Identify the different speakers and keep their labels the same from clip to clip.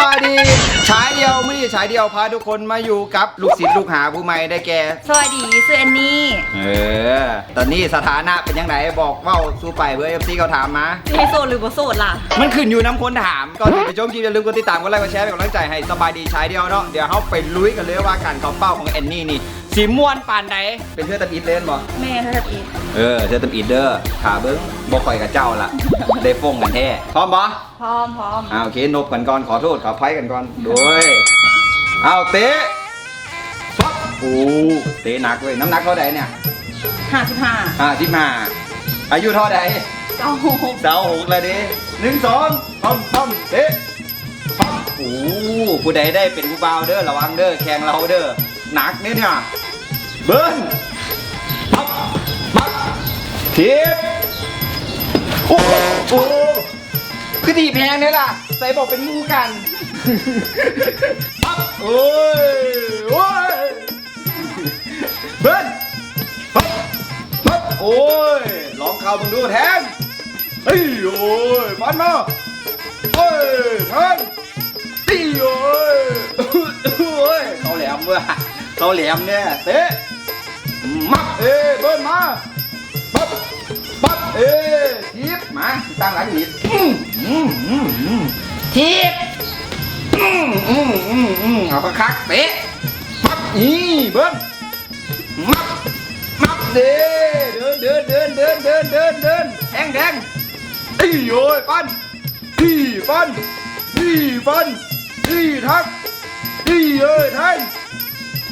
Speaker 1: บายดีฉายเดียวไม่ได้ฉายเดียวพาทุกคนมาอยู่กับลูกศิษย์ลูกหาผู้ใหม่ได้แก่
Speaker 2: สวัสดีซื้อแอนนี่
Speaker 1: เออ ตอนนี้สถานะเป็นยังไงบอกเว่าสู้ไปเพื่อเอฟซีเขาถามมา
Speaker 2: จะให้โสดหรือบ่โสดล่ะ
Speaker 1: มันขึ้นอยู่น้ำคนถาม ก่อนที่จะชมคลิปอย่าลืมกดติดตามกดไลค์กดแชร์เป็นกำลังใจให้สบายดีฉายเดียวเนาะเดี๋ยวเขาไปลุยกันเลยว่าการเขาเป้าของแอนนี่นี่สีม่วนปานใดเป็นเพื่อนตัดอีทเล่นบ่
Speaker 2: แม่เธอทำอีก
Speaker 1: เออเธอตัดอีทเด้อขาเบิ้ง บ่คอยกับเจ้าละได้ฟงกันแท้พร้อมบ่
Speaker 2: พร้อมพร้อม
Speaker 1: อ่าโอเคนบกันก่อนขอโทษขออภัยกันก่อนโดยเอาเตะปั๊บโอ้เตะหนักเลยน้ำหนักเท่าใดเนี่ย
Speaker 2: ห้าสิบห้า
Speaker 1: อ่าที่มาอายุเท่าใด
Speaker 2: เก้าหก
Speaker 1: เสาหกแล้วดิหนึ่งสองปั๊มปั๊มเตะปั๊บโอ้ผู้ใดได้เป็นผู้บ่าวเด้อระวังเด้อแข่งเราเด้อหนักเนี่ยเนี่ยเบิ้ลปั๊บปั๊บทิป คือทีแพงเนี่ยล่ะ ใส่บอกเป็นงูกันปั๊บโอ้ยโอ้ยเบิ้ลปั๊บปั๊บโอ้ยลองเข่ามึงดูแทนเฮ้ยโอ้ยฟันมาเฮ้ยแทนตีโอ้ยโอ้ยเขาแหลมเว้ยเขาแหลมเนี่ยเตะมับเอ้ยเบิ้ลมาปั๊บปั๊บเอ้ยทีบมาตั้งหลังทีบ ทีบอืมอืมอืมอืมเอาไปคักเตะมับนี่เบิ้ลมับมับเด้เดินเดินเดินเดินเดินเดินเดินแทงแทงอีโอ้ยฟันอีฟันอีฟันอีทักอีเอ้ยแทง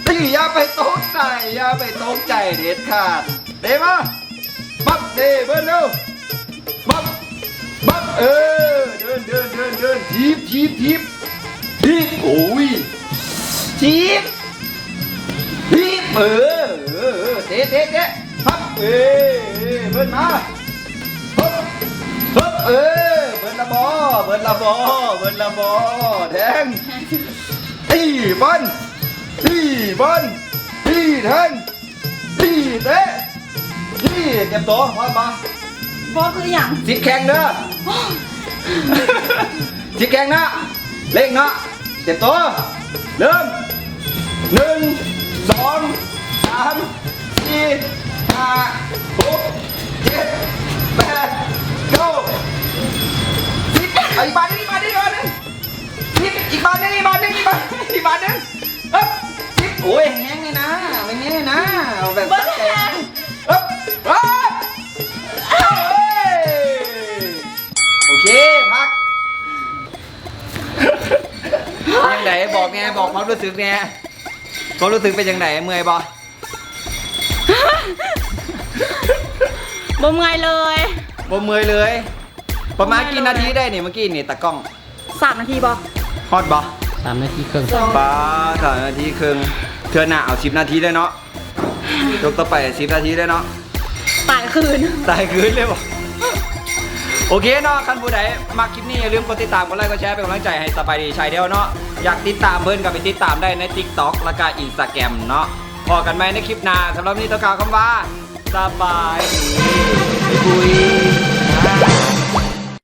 Speaker 1: อีอย่าไปตกใจอย่าไปตกใจเด็ดขาดเดมามับเดเบิ้ลเร็วมับ มับเออ เดินเดินเดินเดินทีบทีบทีบทีบโอ้ยทีบทีบเออเออเออเตะเตะเตะฮับเออเบิ้ลมาฮับฮับเออเบิ้ลละบอเบิ้ลละบอเบิ้ลละบอแทงตีบอลตีบอลตีแทงตีเตะตีเก็บตัวพอมปะ
Speaker 2: บอคืออย่าง
Speaker 1: สิแข่งเด้อสิแข่งนะเล่งนะเจ็บตัวเริ่มหนึ่งสองสามสี่ห้าหกเจ็ดแปดเก้าสิบเอาอีกบาทหนึงอีกบาทหนึงอีกบาทหนึงสิบอีกบาทหนึงอีกบาทหนึงอีกบาทอีกบาทหนึงเอ๊บสิบโอ้ยแห้งเลยนะไม่แห้งเลยนะเอาแบบ ยังไงบอกไงบอกความรู้สึกไงความรู้สึกเป็นยังไงเมื่อยบ่
Speaker 2: บ่เมื่อยเลย
Speaker 1: บ่เมื่อยเลย ประมาณกี่นาทีได้เนี่ยเมื่อกี้นี่ตะกล้อง
Speaker 2: สามนาทีบอ
Speaker 1: ฮอตบ่
Speaker 3: สามนาทีครึ่ง
Speaker 1: ป้าสามนาทีครึ่งเธอหน้าเอาสิบนาทีได้เนาะยกต่อไปสิบนาทีได้เนาะ
Speaker 2: ตายคืน
Speaker 1: ตายคืนเลยบ่ โอเคเนาะคันผู้ใดมาคลิปนี้อย่าลืมกดติดตามกดไลค์กดแชร์เป็นกำลังใจให้สบายดีชายเดียวเนาะอยากติดตามเพิ่นก็ไปติดตามได้ใน TikTok แล้วก็ Instagram เนาะพอกันไหมในคลิปหน้าสำหรับนี้ต้องกล่าวคำว่าสบายดีคุย